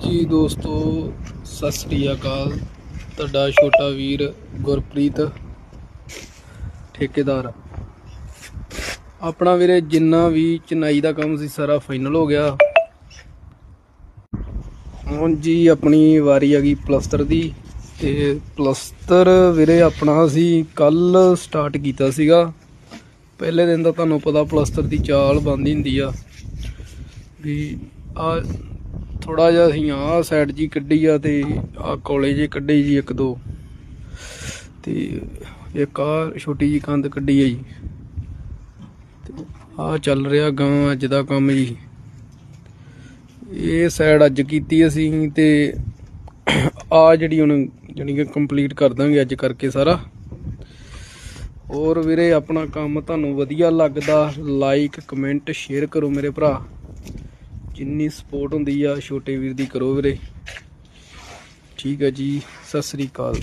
ਜੀ ਦੋਸਤੋ, ਸਤਿ ਸ੍ਰੀ ਅਕਾਲ। ਤੁਹਾਡਾ ਛੋਟਾ ਵੀਰ ਗੁਰਪ੍ਰੀਤ, ਠੇਕੇਦਾਰ। ਆਪਣਾ ਵੀਰੇ, ਜਿੰਨਾ ਵੀ ਚਨਾਈ ਦਾ ਕੰਮ ਸੀ, ਸਾਰਾ ਫਾਈਨਲ ਹੋ ਗਿਆ। ਹੁਣ ਜੀ ਆਪਣੀ ਵਾਰੀ ਆ ਗਈ ਪਲਸਤਰ ਦੀ। ਤੇ ਪਲਸਤਰ ਵੀਰੇ, ਆਪਣਾ ਅਸੀਂ ਕੱਲ ਸਟਾਰਟ ਕੀਤਾ ਸੀਗਾ। ਪਹਿਲੇ ਦਿਨ ਦਾ ਤੁਹਾਨੂੰ ਪਤਾ ਪਲਸਤਰ ਦੀ ਚਾਲ ਬੰਦੀ ਹੁੰਦੀ ਆ। ਵੀ ਆ ਥੋੜਾ ਜਿਹਾ ਅਸੀਂ ਆਹ ਸਾਈਡ ਜੀ ਕੱਢੀ ਆ ਤੇ ਆਹ ਕੋਲੇ ਜੇ ਕੱਢੀ ਜੀ ਇੱਕ ਦੋ। ਤੇ ਇੱਕ ਆ ਛੋਟੀ ਜੀ ਕੰਧ ਕੱਢੀ ਆ ਜੀ। ਆ ਚੱਲ ਰਿਹਾ ਗਾਂ ਅੱਜ ਦਾ ਕੰਮ ਜੀ। ਇਹ ਸਾਈਡ ਅੱਜ ਕੀਤੀ ਅਸੀਂ ਤੇ ਆ ਜਿਹੜੀ ਹੁਣ ਜਾਣੀ ਕਿ ਕੰਪਲੀਟ ਕਰ ਦਾਂਗੇ ਅੱਜ ਕਰਕੇ ਸਾਰਾ। ਹੋਰ ਵੀਰੇ ਆਪਣਾ ਕੰਮ ਤੁਹਾਨੂੰ ਵਧੀਆ ਲੱਗਦਾ ਲਾਈਕ ਕਮੈਂਟ ਸ਼ੇਅਰ ਕਰੋ ਮੇਰੇ ਭਰਾ। ਜਿੰਨੀ ਸਪੋਰਟ ਹੁੰਦੀ ਆ ਛੋਟੇ ਵੀਰ ਦੀ ਕਰੋ ਵੀਰੇ। ਠੀਕ ਹੈ ਜੀ, ਸਤਿ ਸ੍ਰੀ ਅਕਾਲ।